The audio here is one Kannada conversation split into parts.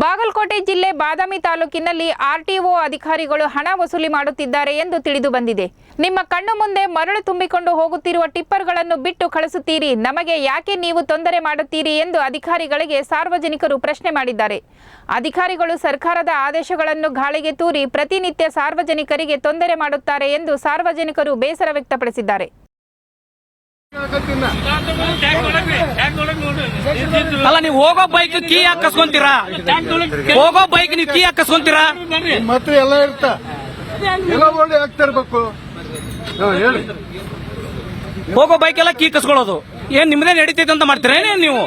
ಬಾಗಲಕೋಟೆ ಜಿಲ್ಲೆ ಬಾದಾಮಿ ತಾಲೂಕಿನಲ್ಲಿ ಆರ್ಟಿಒ ಅಧಿಕಾರಿಗಳು ಹಣ ವಸೂಲಿ ಮಾಡುತ್ತಿದ್ದಾರೆ ಎಂದು ತಿಳಿದು ಬಂದಿದೆ. ನಿಮ್ಮ ಕಣ್ಣು ಮುಂದೆ ಮರಳು ತುಂಬಿಕೊಂಡು ಹೋಗುತ್ತಿರುವ ಟಿಪ್ಪರ್ಗಳನ್ನು ಬಿಟ್ಟು ಕಳಿಸುತ್ತೀರಿ. ನಮಗೆ ಯಾಕೆ ನೀವು ತೊಂದರೆ ಮಾಡುತ್ತೀರಿ ಎಂದು ಅಧಿಕಾರಿಗಳಿಗೆ ಸಾರ್ವಜನಿಕರು ಪ್ರಶ್ನೆ ಮಾಡಿದ್ದಾರೆ. ಅಧಿಕಾರಿಗಳು ಸರ್ಕಾರದ ಆದೇಶಗಳನ್ನು ಗಾಳಿಗೆ ತೂರಿ ಪ್ರತಿನಿತ್ಯ ಸಾರ್ವಜನಿಕರಿಗೆ ತೊಂದರೆ ಮಾಡುತ್ತಾರೆ ಎಂದು ಸಾರ್ವಜನಿಕರು ಬೇಸರ ವ್ಯಕ್ತಪಡಿಸಿದ್ದಾರೆ. ಅಲ್ಲ ನೀವು ಹೋಗೋ ಬೈಕ್ ಕೀ ಹಾಕಸ್ಕೊಂತೀರಾ? ಹೋಗೋ ಬೈಕ್ ನೀವು ಕೀ ಹಾಕಸ್ಕೊಂತೀರಾ? ಮತ್ತೆ ಎಲ್ಲ ಇರ್ತ. ಎಲ್ಲ ಓಡಿ ಆಗ್ತಾ ಇರ್ಬೇಕು. ಹೇಳಿ. ಹೋಗೋ ಬೈಕ್ ಎಲ್ಲ ಕೀ ಕಸ್ಕೊಳ್ಳೋದು ಏನ್ ನಿಮ್ದೇ ನಡೀತೈತೆ ಅಂತ ಮಾಡ್ತೀರಾ? ಏನೇನ್ ನೀವು?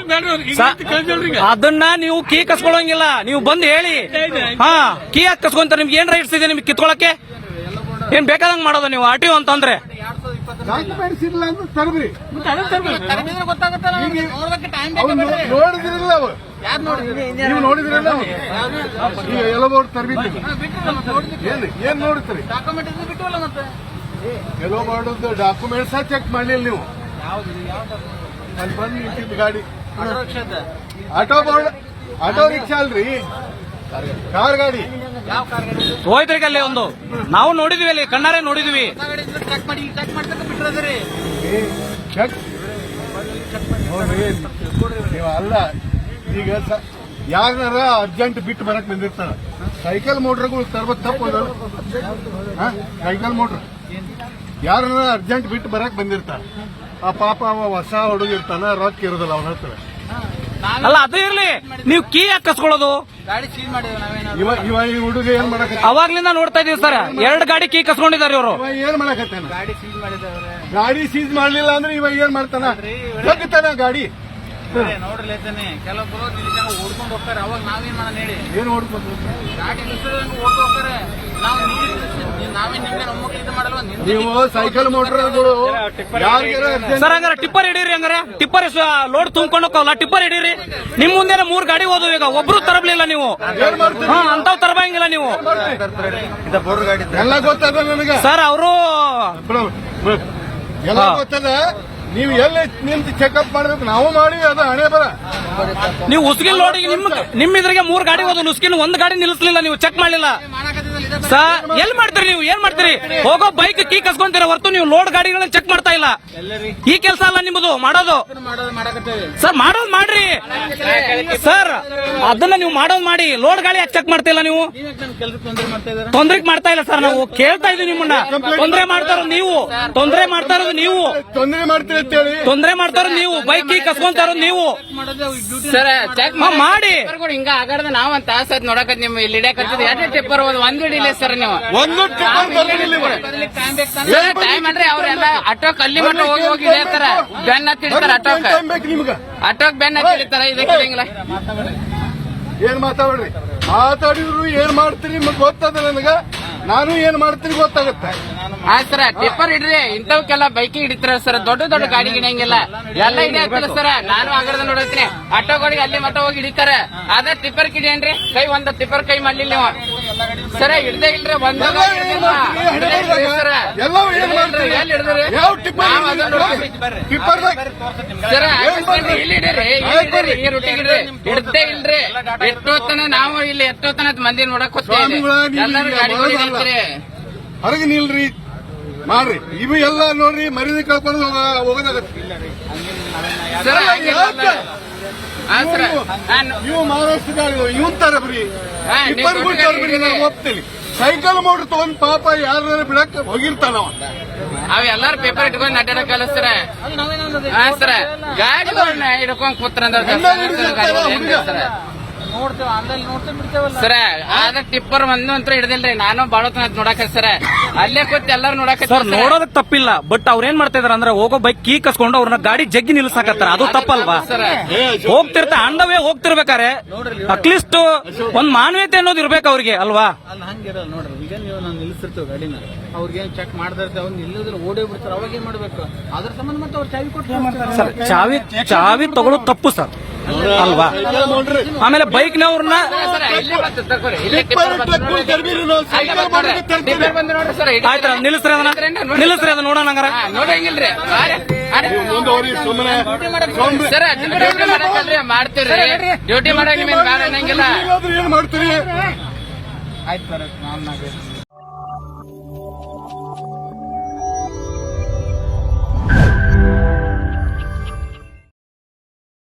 ಅದನ್ನ ನೀವು ಕೀ ಕಸ್ಕೊಳ್ಳೋಂಗಿಲ್ಲ ನೀವು ಬಂದು ಹೇಳಿ. ಹಾ ಕೀ ಯಾಕೆ ಕಸ್ಕೊಂತಾರೆ ನಿಮ್ಗೆ ಏನ್ ರೈಟ್ಸ್ ಇದೆ ನಿಮ್ಗೆ ಕಿತ್ಕೊಳಕ್ಕೆ? ಏನ್ ಬೇಕಾದಂಗ್ ಮಾಡೋದು ನೀವು? ಆರ್ ಟಿ ಅಂತಂದ್ರೆ? ಡಾಕ್ಯುಮೆಂಟ್ಸ್ ಇಲ್ಲ ಅಂದ್ರೆ ತರಬ್ರಿ ನೋಡಿದ್ರಿಲ್ಲ ಅವು ನೀವು ನೋಡಿದ್ರಲ್ಲ ಅವು? ಈಗ ಎಲ್ಲ ಬೋರ್ಡ್ ತರಬಿದ್ದು ಏನ್ ಏನ್ ನೋಡ್ತೀರಿ? ಎಲ್ಲೋ ಬೋರ್ಡ್ ಡಾಕ್ಯುಮೆಂಟ್ಸ್ ಚೆಕ್ ಮಾಡಲಿಲ್ಲ ನೀವು. ಅಲ್ಲಿ ಬಂದು ನಿಂತಿದ್ದ ಗಾಡಿ. ಆಟೋ ಬೋರ್ಡ್ ಆಟೋ ರಿಕ್ಷಾ ಅಲ್ರಿ. ಕಾರ್ ಗಾಡಿ. ಹೋಯ್ತ್ರಿ ಅಲ್ಲಿ ಒಂದು. ನಾವು ನೋಡಿದ್ವಿ ಅಲ್ಲಿ ಕಣ್ಣಾರೆ ನೋಡಿದ್ವಿ. ಅಲ್ಲ ಈಗ ಸ- ಯಾರನ್ನಾರ ಅರ್ಜೆಂಟ್ ಬಿಟ್ಟು ಬರಕ್ ಬಂದಿರ್ತಾರ. ಸೈಕಲ್ ಮೋಟ್ರ್ಗಳು ತರ್ಬೇಕು ತಪ್ಪು? Cycle motor. ಯಾರ ಅರ್ಜೆಂಟ್ ಬಿಟ್ಟು ಬರಕ್ ಬಂದಿರ್ತಾರ. ಆ ಪಾಪ ಅವ ಹೊಸ ಹುಡುಗಿರ್ತಾನ ರೊಕ್ಕ ಇರೋದಿಲ್ಲ ಅವನ ಹತ್ರ. ಅಲ್ಲ ಅದು ಇರ್ಲಿ. ನೀವು ಕೀ ಯಾಕೆ ಕಸ್ಕೊಳ್ಳೋದು? ಇವ ಇವ ಈ ಹುಡುಗ ಏನ್ ಮಾಡಕ ಅವಾಗ್ಲಿಂದ ನೋಡ್ತಾ ಇದೀವಿ ಸರ್. ಎರಡು ಗಾಡಿ ಕೀ ಕಸ್ಕೊಂಡಿದ್ದಾರೆ ಇವರು. ಇವ ಏನ್ ಮಾಡಕತ್ತಾನ? ಗಾಡಿ ಸೀಸ್ ಮಾಡಲಿಲ್ಲ ಅಂದ್ರೆ ಇವಾಗ ಏನ್ ಮಾಡ್ತಾನ? ಗಾಡಿ. ನೋಡ್ರಿ ಕೆಲವೊಬ್ರು ಓಡ್ಕೊಂಡು ಹೋಗ್ತಾರೆ ಅವಾಗ ನಾವೇನ್ ಮಾಡೋಣ ಹೇಳಿ? ಏನ್ ಓಡ್ಕೊಂಡು ಗಾಡಿ ನಿಲ್ಸಿದ್ರೆ ಓಡ್ಕೊಂಡು ಹೋಗ್ತಾರೆ. ನಾವು ನೀವ್- ನಿಮ್ಗೆ ನಮ್ಮ ಇದು ಮಾಡಲ್ವಾ? ನೀವು ಸೈಕಲ್ ಮೋಟ್ರ್ಗಳು ಸರ್ ಹಂಗಾರೆ ಟಿಪ್ಪರ್ ಹಿಡೀರಿ ಹಂಗಾರೆ. ಟಿಪ್ಪರ್ ಲೋಡ್ ತುಂಬ್ಕೊಂಡು ಹೋಗಲ್ಲ ಟಿಪ್ಪರ್ ಹಿಡೀರಿ. ನಿಮ್ ಮುಂದೆ ಮೂರ್ ಗಾಡಿ ಹೋದವು ಈಗ. ಒಬ್ರು ತರಬಲಿಲ್ಲ ನೀವು. ಹಾ ಅಂತಾವ್ ತರಬಂಗಿಲ್ಲ ನೀವು. ಎಲ್ಲ ಗೊತ್ತದ ನಿಮಗೆ? ಸರ್ ಅವರು. ಎಲ್ಲ. ಗೊತ್ತದ? ನೀವು ಎಲ್ಲಿ ನಿಂತು ಚೆಕಪ್ ಮಾಡ್ಬೇಕು? ನಾವು ಮಾಡಿ, ಅದು ಹಣೆ ಬರ. ನೀವು ಉಸ್ಕಿಲ್ ನೋಡಿ ನಿಮ್ ನಿಮ್ಮ ಇದ್ರಿಗೆ ಮೂರ್ ಗಾಡಿ ಹೋದ್ರೆ ಉಸ್ಕಿಲ್ ಒಂದ್ ಗಾಡಿ ನಿಲ್ಲಿಸಲಿಲ್ಲ, ನೀವು ಚೆಕ್ ಮಾಡ್ಲಿಲ್ಲ. ಸರ್ ಎಲ್ ಮಾಡ್ತೀರಿ ನೀವು? ಏನ್ ಮಾಡ್ತೀರಿ? ಹೋಗೋ ಬೈಕ್ ಕೀ ಕಸ್ಕೊಂತೀರ ಹೊರತು ನೀವು ಲೋಡ್ ಗಾಡಿಗಳನ್ನ ಚೆಕ್ ಮಾಡ್ತಾ ಇಲ್ಲ. ಈ ಕೆಲಸ ಅಲ್ಲ ನಿಮ್ಮದು ಮಾಡೋದು. ಸರ್ ಮಾಡೋದ್ ಮಾಡ್ರಿ. ಸರ್ ಅದನ್ನ ನೀವು ಮಾಡೋದ್ ಮಾಡಿ. ಲೋಡ್ ಗಾಡಿ ಯಾಕೆ ಚೆಕ್ ಮಾಡ್ತಾ ಇಲ್ಲ ನೀವು? ತೊಂದರೆ ಮಾಡ್ತಾ ಇದಾರೆ ತೊಂದ್ರೆ ಮಾಡ್ತಾ ಇಲ್ಲ ಸರ್ ನಾವು. ಕೇಳ್ತಾ ಇದೀವಿ ನಿಮ್ಮನ್ನ. ತೊಂದ್ರೆ ಮಾಡ್ತಾರ? ಇರೋದು ನೀವು. ತೊಂದ್ರೆ ಮಾಡ್ತಾ ಇರೋದು ನೀವು. ತೊಂದರೆ ಮಾಡ್ತೀರಿ ತೊಂದ್ರೆ ಮಾಡ್ತಾ ಇರೋದು ನೀವು. ಬೈಕ್ ಕೀ ಕಸ್ಕೊಂತಾರ ಇರೋದು ನೀವು. ಸರ್ ಚೆಕ್ ಮಾಡಿ. ಹಿಂಗ ಆಗಾಡ್ದ ನಾವ್ ಸರ್ ತಾಸ ಆಯ್ತು ನೋಡಕತ್ ನಿಮ್ ಇಲ್ಲಿ ಟಿಪ್ಪರ್ ಒಂದ್ ಹಿಡಿಲಿ ಸರ್ ನೀವು. ಒಂದು. ಟೈಮ್ ಅಂದ್ರೆ ಅವರೆಲ್ಲ ಅಟೋಕ್ ಅಲ್ಲಿ ಮಟ್ಟ ಹೋಗಿ ಹೋಗಿ ಇಳಿತಾರ ಬೆನ್ನ ಹತ್ತಿಡ್ತಾರ ಅಟೋಕ್. ಅಟೋಕ್ ಬೆನ್ನ ಹತ್ತಿಡ್ತಾರ ಇದಕ್ಕೆ ಹಿಡಿಯಂಗಿಲ್ಲ ಏನ್ ಮಾತಾಡ್ರಿ? ಮಾತಾಡಿದ್ರು ಏನ್ ಮಾಡ್ತೀರಿ ನಿಮ್ಗೆ ಗೊತ್ತದ ನನಗ? ನಾನು ಏನ್ ಮಾಡ್ತೀನಿ ಗೊತ್ತಾಗುತ್ತೆ. ಆಯ್ತು ಸರ್ ಟಿಪ್ಪರ್ ಹಿಡ್ರಿ ಇಂಥವಕ್ಕೆಲ್ಲ ಬೈಕ್ ಹಿಡಿತಾರ ಸರ್. ದೊಡ್ಡ ದೊಡ್ಡ ಗಾಡಿ ಹಿಡಿಯಂಗಿಲ್ಲ. ಎಲ್ಲ ಇದೆ ಸರ್. ನಾನು ಆಗ್ರದ ನೋಡತ್ತೀನಿ. ಆಟೋಗಳಿಗೆ ಅಲ್ಲಿ ಮಟ್ಟ ಹೋಗಿ ಹಿಡಿತಾರ. ಅದ ಟಿಪ್ಪರ್ ಕಿಡೇನ್ರಿ ಕೈ ಒಂದ ಟಿಪ್ಪರ್ ಕೈ ಮಾಡ್ಲಿಲ್ಲ ನೀವು. ಸರ ಹಿಡ್ದೇ ಇಲ್ರಿ ಒಂದ್ ಟಿಪ್ಪರ್ ನಾವ್? ಇಲ್ಲಿ ಹಿಡ್ದೇ ಇಲ್ರಿ. ನಾವು ಎಷ್ಟೋತನ ಮಂದಿ ನೋಡಕ್ ಹೋಗ್ತೇವೆ. ಎಲ್ಲರೂ ಗಾಡಿ ಬರೋದಲ್ಲ. ಹೊರಗೆ ನಿಲ್ರಿ ಮಾಡ್ರಿ. ಇವು ಎಲ್ಲ ನೋಡ್ರಿ ಮರ್ಯಾದೆ ಕಳ್ಕೊಂಡು ಹೋಗ- ಹೋಗೋದಾಗತ್ತೆ. ಇವು ಗಾಡಿ ತರಬ್ರಿ ಹಾ, ಇಬ್ಬರು ಗಾಡಿ ತರಬ್ರಿ ನಾನು ಒಪ್ತೀನಿ. ಸೈಕಲ್ ಮೋಟ್ರ್ ತಗೊಂಡ್ ಪಾಪ ಯಾರು ಬಿಡಕ್ ಹೋಗಿರ್ತಾನ ಅವ್ ಎಲ್ಲಾರು ಪೇಪರ್ ಇಟ್ಕೊಂಡ್ ಅಡ್ಡಾಡಕ್ ಕಲಿಸ್ತಾರ. ಹಾ ಸರ್. ಗಾಡಿಗಳನ್ನ ಹಿಡ್ಕೊಂಡ್ ಕೂತ್ರಂದ್ರ ಎಲ್ಲ ಹಿಡಿದಿರ್ತಾರ ಬಿಡ್ತೇವಲ್ಲ? ಸರ ಆದ ಟಿಪ್ಪರ್ ಒಂದು ಅಂತ ಹಿಡ್ದಿಲ್ರಿ ನಾನು ಬಾಳ ನೋಡಕ ಸರ. ಅಲ್ಲೇ ಕೂತ್ ಎಲ್ಲಾರು ನೋಡಕ ಸರ್ ನೋಡೋದಕ್ ತಪ್ಪಿಲ್ಲ ಬಟ್ ಅವ್ರ ಏನ್ ಮಾಡ್ತಾ ಇದಾರೆ ಅಂದ್ರೆ ಹೋಗೋ ಬೈಕ್ ಕೀ ಕಸ್ಕೊಂಡು ಅವ್ರನ್ನ ಗಾಡಿ ಜಗ್ಗಿ ನಿಲ್ಸಾಕತ್ತಾರ ಅದು ತಪ್ಪಲ್ವಾ? ಸರ್. ಹೋಗ್ತಿರ್ತ ಅಂಡವೇ ಹೋಗ್ತಿರ್ಬೇಕಾರೆ ಅಟ್ಲೀಸ್ಟ್ ಒಂದ್ ಮಾನವೀಯತೆ ಅನ್ನೋದು ಇರ್ಬೇಕು ಅವ್ರಿಗೆ ಅಲ್ವಾ? ಅಲ್ಲ ಹಂಗಿರಲ್ಲ ನೋಡ್ರಿ ಈಗ ನೀವು ನಾನು ನಿಲ್ಲಿಸಿರ್ತೇವೆ ಗಾಡಿನ. ಅವ್ರಿಗೆ ಏನ್ ಚೆಕ್ ಮಾಡ್ದಿರ್ತೆ ಅವ್ನು ನಿಲ್ಲೋದ್ರ ಓಡೇ ಬಿಡ್ತಾರೆ ಅವಾಗ ಏನ್ ಮಾಡ್ಬೇಕು? ಅದ್ರ ಸಂಬಂಧ ಮತ್ತೆ ಅವ್ರು ಚಾವಿ ಕೊಟ್ಟು ಸರ್ ಚಾವಿ ಚಾವಿ ತಗೊಳ್ಳೋದು ತಪ್ಪು ಸರ್. ಅಲ್ವಾ? ಆಮೇಲೆ ಬೈಕ್ ನವ್ರನ್ನ ನಿಲ್ಸ್ರಿ ಅದನ್ನ. ನಿಲ್ಸ್ರಿ ಅದನ್ನ ನೋಡೋಣ ಹಂಗಾರ. ನೋಡಂಗಿಲ್ರಿ ಮಾಡ್ತೀರಿ ಡ್ಯೂಟಿ ಮಾಡ್ತೀರಿ? ಆಯ್ತು ಸರ್